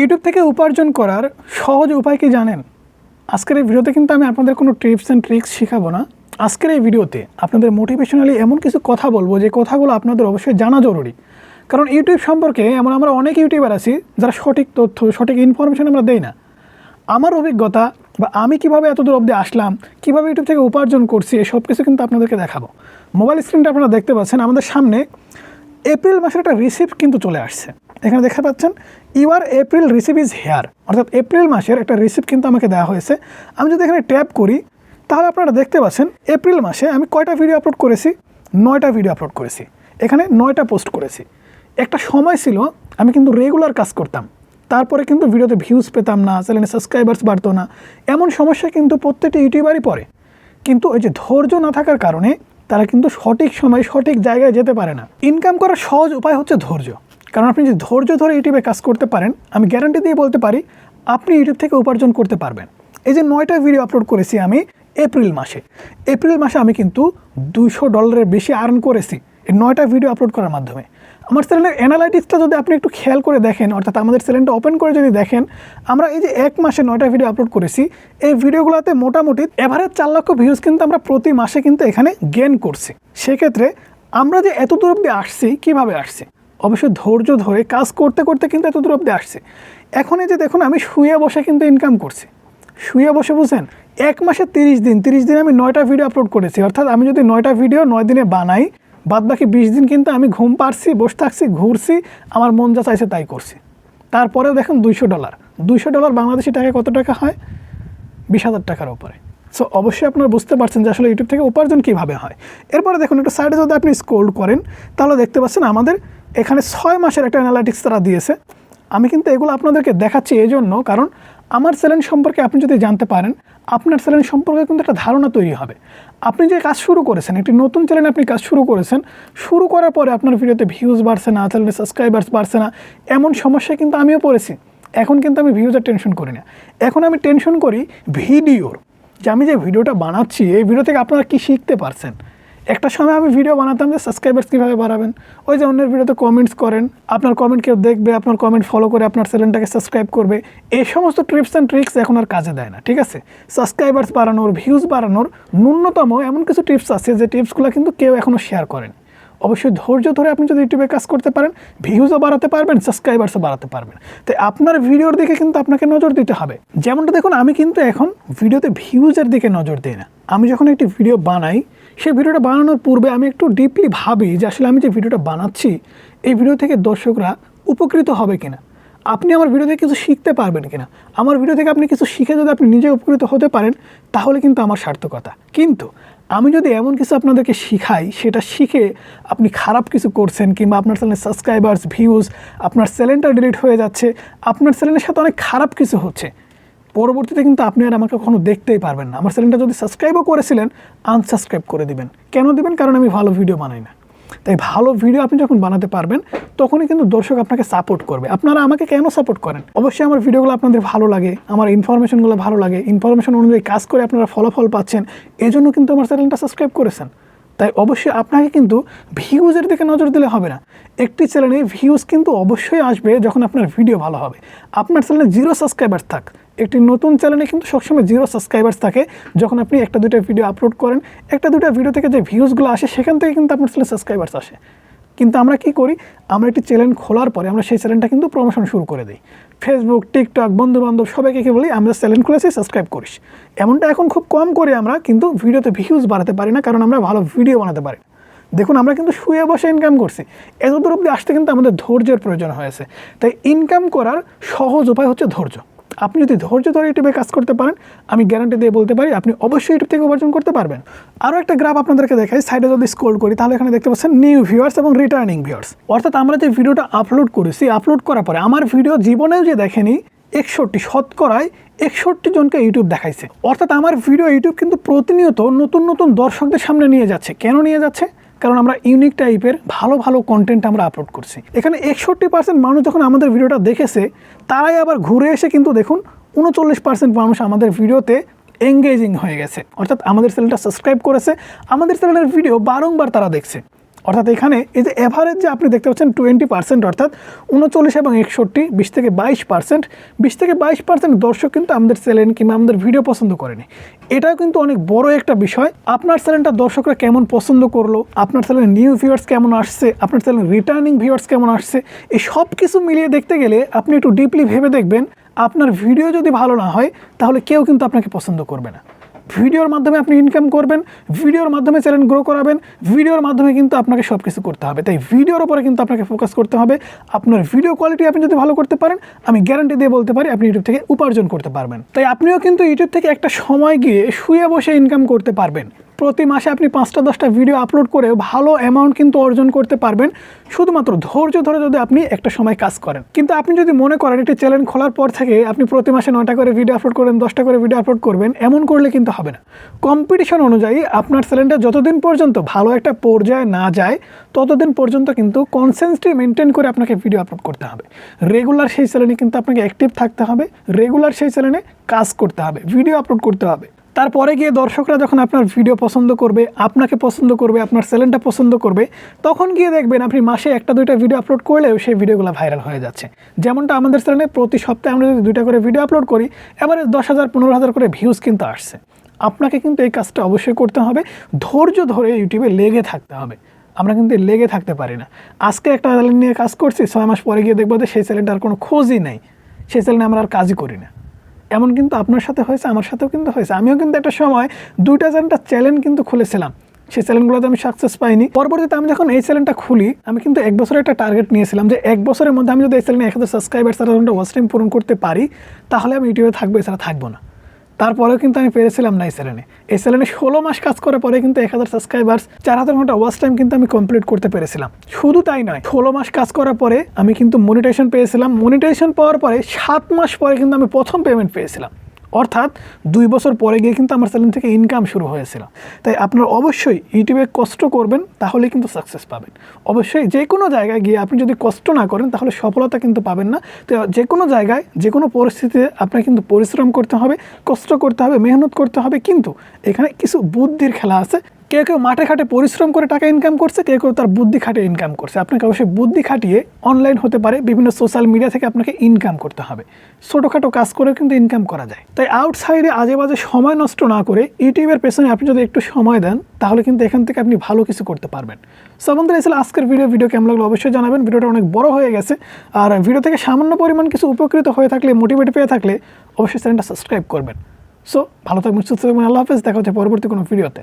YouTube থেকে উপার্জন করার সহজ উপায় কি জানেন? আজকের এই ভিডিওতে কিন্তু আমি আপনাদের কোনো টিপস অ্যান্ড ট্রিক্স শেখাবো না। আজকের এই ভিডিওতে আপনাদের মোটিভেশনালি এমন কিছু কথা বলব যে কথাগুলো আপনাদের অবশ্যই জানা জরুরি। কারণ ইউটিউব সম্পর্কে এমন আমরা অনেক ইউটিউবার আছি যারা সঠিক তথ্য, সঠিক ইনফরমেশন আমরা দেই না। আমার অভিজ্ঞতা বা আমি কীভাবে এত দূর অবধি আসলাম, কীভাবে ইউটিউব থেকে উপার্জন করছি, এই সব কিছু কিন্তু আপনাদেরকে দেখাবো। মোবাইল স্ক্রিনটা আপনারা দেখতে পাচ্ছেন, আমাদের সামনে এপ্রিল মাসের একটা রিসিপ্ট কিন্তু চলে আসছে। এখানে দেখতে পাচ্ছেন your April receipt is here অর্থাৎ এপ্রিল মাসের একটা রিসিপ্ট কিন্তু আমাকে দেওয়া হয়েছে। আমি যদি এখানে ট্যাপ করি, তাহলে আপনারা দেখতে পাচ্ছেন এপ্রিল মাসে আমি কয়টা ভিডিও আপলোড করেছি? নয়টা ভিডিও আপলোড করেছি। এখানে নয়টা পোস্ট করেছি। একটা সময় ছিল, আমি কিন্তু রেগুলার কাজ করতাম। তারপরে কিন্তু ভিডিওতে ভিউজ পেতাম না চ্যানেলে সাবস্ক্রাইবার্স বাড়তো না। এমন সমস্যা কিন্তু প্রত্যেকটি ইউটিউবারই পড়ে। কিন্তু ওই যে ধৈর্য না থাকার কারণে তারা কিন্তু সঠিক সময় সঠিক জায়গায় যেতে পারে না। ইনকাম করার সহজ উপায় হচ্ছে ধৈর্য। কারণ আপনি যদি ধৈর্য ধরে ইউটিউবে কাজ করতে পারেন, আমি গ্যারান্টি দিয়ে বলতে পারি, আপনি ইউটিউব থেকে উপার্জন করতে পারবেন। এই যে নয়টা ভিডিও আপলোড করেছি আমি এপ্রিল মাসে। এপ্রিল মাসে আমি কিন্তু দুশো ডলারের বেশি আর্ন করেছি এই নয়টা ভিডিও আপলোড করার মাধ্যমে। আমার চ্যানেলের অ্যানালাইটিক্সটা যদি আপনি একটু খেয়াল করে দেখেন, অর্থাৎ আমাদের চ্যানেলটা ওপেন করে যদি দেখেন, আমরা এই যে এক মাসে নয়টা ভিডিও আপলোড করেছি, এই ভিডিওগুলোতে মোটামুটি এভারেজ চার লক্ষ ভিউজ কিন্তু আমরা প্রতি মাসে কিন্তু এখানে গেন করছি। সেক্ষেত্রে আমরা যে এত দূর অব্দি আসছি, কীভাবে আসছি? অবশ্যই ধৈর্য ধরে কাজ করতে করতে কিন্তু এত দূর অব্দি আসছে। এখন এই যে দেখুন, আমি শুয়ে বসে কিন্তু ইনকাম করছি। শুয়ে বসে বুঝেন এক মাসে তিরিশ দিন, তিরিশ দিনে আমি নয়টা ভিডিও আপলোড করেছি। অর্থাৎ আমি যদি নয়টা ভিডিও নয় দিনে বানাই বাদ বাকি বিশ দিন কিন্তু আমি ঘুম পারছি বসে থাকছি, ঘুরছি, আমার মন যা চাইছে তাই করছি। তারপরেও দেখুন দুইশো ডলার দুইশো ডলার বাংলাদেশি টাকা কত টাকা হয়? বিশ হাজার টাকার উপরে। সো অবশ্যই আপনারা বুঝতে পারছেন যে আসলে ইউটিউব থেকে উপার্জন কীভাবে হয়। এরপরে দেখুন, একটু সাইডে যদি আপনি স্ক্রোল করেন, তাহলে দেখতে পাচ্ছেন আমাদের এখানে ছয় মাসের একটা অ্যানালাইটিক্স তারা দিয়েছে। আমি কিন্তু এগুলো আপনাদেরকে দেখাচ্ছি এই জন্য কারণ আমার চ্যানেল সম্পর্কে আপনি যদি জানতে পারেন, আপনার চ্যানেল সম্পর্কে কিন্তু একটা ধারণা তৈরি হবে। আপনি যে কাজ শুরু করেছেন, একটি নতুন চ্যানেলে আপনি কাজ শুরু করেছেন, শুরু করার পরে আপনার ভিডিওতে ভিউজ বাড়ছে না চ্যানেলে সাবস্ক্রাইবার্স বাড়ছে না, এমন সমস্যায় কিন্তু আমিও পড়েছি। এখন কিন্তু আমি ভিউজের টেনশন করি না। এখন আমি টেনশন করি ভিডিওর। যে আমি যে ভিডিওটা বানাচ্ছি, এই ভিডিও থেকে আপনারা কী শিখতে পারছেন? একটা সময় আমি ভিডিও বানাতাম যে সাবস্ক্রাইবার্স কীভাবে বাড়াবেন? ওই যে অন্যের ভিডিওতে কমেন্টস করেন, আপনার কমেন্ট কেউ দেখবে, আপনার কমেন্ট ফলো করে আপনার চ্যানেলটাকে সাবস্ক্রাইব করবে। এই সমস্ত ট্রিপস অ্যান্ড ট্রিক্স এখন আর কাজে দেয় না, ঠিক আছে? সাবস্ক্রাইবার্স বাড়ানোর ভিউজ বাড়ানোর ন্যূনতম এমন কিছু টিপস আছে যে টিপসগুলো কিন্তু কেউ এখনও শেয়ার করেন। অবশ্যই ধৈর্য ধরে আপনি যদি ইউটিউবে কাজ করতে পারেন ভিউজও বাড়াতে পারবেন সাবস্ক্রাইবার্সও বাড়াতে পারবেন। তাই আপনার ভিডিওর দিকে কিন্তু আপনাকে নজর দিতে হবে। যেমনটা দেখুন, আমি কিন্তু এখন ভিডিওতে ভিউজের দিকে নজর দিই না। আমি যখন একটি ভিডিও বানাই সেই ভিডিওটা বানানোর পূর্বে আমি একটু ডিপলি ভাবি যে আসলে আমি যে ভিডিওটা বানাচ্ছি, এই ভিডিও থেকে দর্শকরা উপকৃত হবে কিনা? আপনি আমার ভিডিও থেকে কিছু শিখতে পারবেন কিনা? আমার ভিডিও থেকে আপনি কিছু শিখে যদি আপনি নিজে উপকৃত হতে পারেন, তাহলে কিন্তু আমার সার্থকতা। কিন্তু আমি যদি এমন কিছু আপনাদেরকে শিখাই, সেটা শিখে আপনি খারাপ কিছু করছেন কিংবা আপনার চ্যানেলের সাবস্ক্রাইবার্স ভিউজ আপনার চ্যানেলটা ডিলিট হয়ে যাচ্ছে, আপনার চ্যানেলের সাথে অনেক খারাপ কিছু হচ্ছে পরবর্তীতে কিন্তু আপনি আর আমাকে কখনো দেখতেই পারবেন না। আমার চ্যানেলটা যদি সাবস্ক্রাইবও করেছিলেন আনসাবস্ক্রাইব করে দিবেন। কেন দিবেন? কারণ আমি ভালো ভিডিও বানাই না। তাই ভালো ভিডিও আপনি যখন বানাতে পারবেন, তখনই কিন্তু দর্শক আপনাকে সাপোর্ট করবে। আপনারা আমাকে কেন সাপোর্ট করেন? অবশ্যই আমার ভিডিওগুলো আপনাদের ভালো লাগে, আমার ইনফরমেশনগুলো ভালো লাগে। ইনফরমেশন অনুযায়ী কাজ করে আপনারা ফলাফল পাচ্ছেন, এজন্য কিন্তু আমার চ্যানেলটা সাবস্ক্রাইব করেছেন। তাই অবশ্যই আপনাকে কিন্তু ভিউজের দিকে নজর দিলে হবে না। একটি চ্যানেলে ভিউজ কিন্তু অবশ্যই আসবে যখন আপনার ভিডিও ভালো হবে। আপনার চ্যানেলে জিরো সাবস্ক্রাইবার থাক। একটি নতুন চ্যানেলে কিন্তু সবসময় জিরো সাবস্ক্রাইবার্স থাকে যখন আপনি একটা দুটো ভিডিও আপলোড করেন। একটা দুটো ভিডিও থেকে যে ভিউজগুলো আসে, সেখান থেকে কিন্তু আপনার চ্যানেলে সাবস্ক্রাইবার্স আসে। কিন্তু আমরা কি করি? আমরা একটি চ্যানেল খোলার পরে আমরা সেই চ্যানেলটা কিন্তু প্রমোশন শুরু করে দিই। ফেসবুক টিকটক বন্ধু বান্ধব সবাইকে কি বলি? আমরা চ্যানেল খুলেছি সাবস্ক্রাইব করিস। এমনটা এখন খুব কম করি আমরা, কিন্তু ভিডিওতে ভিউজ বাড়াতে পারি না, কারণ আমরা ভালো ভিডিও বানাতে পারি। দেখুন, আমরা কিন্তু শুয়ে বসে ইনকাম করছি। এত দূর অব্দি আসতে কিন্তু আমাদের ধৈর্যের প্রয়োজন হয়েছে। তাই ইনকাম করার সহজ উপায় হচ্ছে ধৈর্য। আপনি যদি ধৈর্য ধরে ইউটিউবে কাজ করতে পারেন, আমি গ্যারান্টি দিয়ে বলতে পারি, আপনি অবশ্যই ইউটিউব থেকে উপার্জন করতে পারবেন। আরও একটা গ্রাফ আপনাদেরকে দেখাই সাইডে যদি স্ক্রোল করি, তাহলে এখানে দেখতে পাচ্ছেন নিউ ভিউয়ার্স এবং রিটার্নিং ভিউয়ার্স অর্থাৎ আমরা যে ভিডিওটা আপলোড করেছি আপলোড করার পরে আমার ভিডিও জীবনেও যে দেখেনি, একষট্টি শতকরায় একষট্টি জনকে ইউটিউব দেখাইছে। অর্থাৎ আমার ভিডিও ইউটিউব কিন্তু প্রতিনিয়ত নতুন নতুন দর্শকদের সামনে নিয়ে যাচ্ছে। কেন নিয়ে যাচ্ছে? কারণ আমরা ইউনিক টাইপের ভালো ভালো কন্টেন্ট আমরা আপলোড করছি। এখানে একষট্টি পার্সেন্ট মানুষ যখন আমাদের ভিডিওটা দেখেছে, তারাই আবার ঘুরে এসে কিন্তু দেখুন, উনচল্লিশ পার্সেন্ট মানুষ আমাদের ভিডিওতে এঙ্গেজিং হয়ে গেছে। অর্থাৎ আমাদের চ্যানেলটা সাবস্ক্রাইব করেছে, আমাদের চ্যানেলের ভিডিও বারংবার তারা দেখছে। অর্থাৎ এখানে এই যে অ্যাভারেজ যে আপনি দেখতে পাচ্ছেন টোয়েন্টি পার্সেন্ট অর্থাৎ উনচল্লিশ এবং একষট্টি, বিশ থেকে বাইশ পার্সেন্ট বিশ থেকে বাইশ পার্সেন্ট দর্শক কিন্তু আমাদের চ্যানেল কিংবা আমাদের ভিডিও পছন্দ করেনি। এটাও কিন্তু অনেক বড় একটা বিষয়। আপনার চ্যানেলটা দর্শকরা কেমন পছন্দ করল? আপনার চ্যানেলে নিউ ভিউয়ার্স কেমন আসছে? আপনার চ্যানেল রিটার্নিং ভিউয়ার্স কেমন আসছে? এই সব কিছু মিলিয়ে দেখতে গেলে আপনি একটু ডিপলি ভেবে দেখবেন, আপনার ভিডিও যদি ভালো না হয়, তাহলে কেউ কিন্তু আপনাকে পছন্দ করবে না। ভিডিওর মাধ্যমে আপনি ইনকাম করবেন, ভিডিওর মাধ্যমে চ্যানেল গ্রো করাবেন, ভিডিওর মাধ্যমে কিন্তু আপনাকে সব কিছু করতে হবে। তাই ভিডিওর উপরে কিন্তু আপনাকে ফোকাস করতে হবে। আপনার ভিডিও কোয়ালিটি আপনি যদি ভালো করতে পারেন, আমি গ্যারান্টি দিয়ে বলতে পারি আপনি ইউটিউব থেকে উপার্জন করতে পারবেন। তাই আপনিও কিন্তু ইউটিউব থেকে একটা সময় গিয়ে শুয়ে বসে ইনকাম করতে পারবেন। প্রতি মাসে আপনি পাঁচটা, দশটা ভিডিও আপলোড করে ভালো অ্যামাউন্ট কিন্তু অর্জন করতে পারবেন। শুধুমাত্র ধৈর্য ধরে যদি আপনি একটা সময় কাজ করেন। কিন্তু আপনি যদি মনে করেন একটি চ্যানেল খোলার পর থেকে আপনি প্রতি মাসে নটা করে ভিডিও আপলোড করবেন দশটা করে ভিডিও আপলোড করবেন, এমন করলে কিন্তু হবে না। কম্পিটিশন অনুযায়ী আপনার চ্যানেলটা যতদিন পর্যন্ত ভালো একটা পর্যায়ে না যায়, ততদিন পর্যন্ত কিন্তু কনসেন্সটি মেনটেন করে আপনাকে ভিডিও আপলোড করতে হবে। রেগুলার সেই চ্যানেলে কিন্তু আপনাকে অ্যাক্টিভ থাকতে হবে রেগুলার সেই চ্যানেলে কাজ করতে হবে ভিডিও আপলোড করতে হবে। তারপরে গিয়ে দর্শকরা যখন আপনার ভিডিও পছন্দ করবে, আপনাকে পছন্দ করবে, আপনার চ্যানেলটা পছন্দ করবে, তখন গিয়ে দেখবেন আপনি মাসে একটা, দুইটা ভিডিও আপলোড করলেও সেই ভিডিওগুলো ভাইরাল হয়ে যাচ্ছে। যেমনটা আমাদের চ্যানেলে প্রতি সপ্তাহে আমরা যদি দুইটা করে ভিডিও আপলোড করি, এবারে দশ হাজার, পনেরো হাজার করে ভিউজ কিন্তু আসছে। আপনাকে কিন্তু এই কাজটা অবশ্যই করতে হবে। ধৈর্য ধরে ইউটিউবে লেগে থাকতে হবে। আমরা কিন্তু লেগে থাকতে পারি না। আজকে একটা চ্যানেল নিয়ে কাজ করছি, ছয় মাস পরে গিয়ে দেখব যে সেই চ্যানেলটার কোনো খোঁজই নেই। সেই চ্যানেলে আমরা আর কাজই করি না। এমন কিন্তু আপনার সাথে হয়েছে, আমার সাথেও কিন্তু হয়েছে। আমিও কিন্তু একটা সময় দুইটা চারটা চ্যালেঞ্জ কিন্তু খুলেছিলাম। সেই চ্যানেলগুলোতে আমি সাকসেস পাইনি। পরবর্তীতে আমি যখন এই চ্যানেলটা খুলি, আমি কিন্তু এক বছরের একটা টার্গেট নিয়েছিলাম যে এক বছরের মধ্যে আমি যদি এই চ্যানেলে এক হাজার সাবস্ক্রাইবার সারা ওয়াচ টাইম পূরণ করতে পারি, তাহলে আমি ইউটিউবে থাকব, এছাড়া থাকব না। তারপরেও কিন্তু আমি পেরেছিলাম না এই চ্যানেলে এই চ্যানেলে ষোলো মাস কাজ করার পরে কিন্তু এক হাজার সাবস্ক্রাইবার্স চার হাজার ঘণ্টা ওয়াচ টাইম কিন্তু আমি কমপ্লিট করতে পেরেছিলাম। শুধু তাই নয়, ষোলো মাস কাজ করার পরে আমি কিন্তু মনিটেশন পেয়েছিলাম। মনিটেশন পাওয়ার পরে সাত মাস পরে কিন্তু আমি প্রথম পেমেন্ট পেয়েছিলাম। অর্থাৎ দুই বছর পরে গিয়ে কিন্তু আমার চ্যানেল থেকে ইনকাম শুরু হয়েছিল। তাই আপনারা অবশ্যই ইউটিউবে কষ্ট করবেন, তাহলে কিন্তু সাকসেস পাবেন। অবশ্যই যে কোনো জায়গায় গিয়ে আপনি যদি কষ্ট না করেন, তাহলে সফলতা কিন্তু পাবেন না। তো যে কোনো জায়গায়, যে কোনো পরিস্থিতিতে আপনাকে কিন্তু পরিশ্রম করতে হবে, কষ্ট করতে হবে, মেহনত করতে হবে, কিন্তু এখানে কিছু বুদ্ধির খেলা আছে। কেউ কেউ মাঠে খাটে পরিশ্রম করে টাকা ইনকাম করছে, কেউ কেউ তার বুদ্ধি খাটিয়ে ইনকাম করছে। আপনাকে অবশ্যই বুদ্ধি খাটিয়ে অনলাইন হতে পারে, বিভিন্ন সোশ্যাল মিডিয়া থেকে আপনাকে ইনকাম করতে হবে। ছোটোখাটো কাজ করে কিন্তু ইনকাম করা যায়। তাই আউটসাইডে আজে বাজে সময় নষ্ট না করে ইউটিউবের পেছনে আপনি যদি একটু সময় দেন, তাহলে কিন্তু এখান থেকে আপনি ভালো কিছু করতে পারবেন। সো বন্ধুরা এসে আজকের ভিডিও ভিডিও কেমন লাগল অবশ্যই জানাবেন। ভিডিওটা অনেক বড় হয়ে গেছে। আর ভিডিও থেকে সামান্য পরিমাণ কিছু উপকৃত হয়ে থাকলে মোটিভেট পেয়ে থাকলে অবশ্যই চ্যানেলটা সাবস্ক্রাইব করবেন। সো ভালো থাকবেন, সুস্থ থাকবেন। আল্লাহ হাফেজ। দেখা হচ্ছে পরবর্তী কোনো ভিডিওতে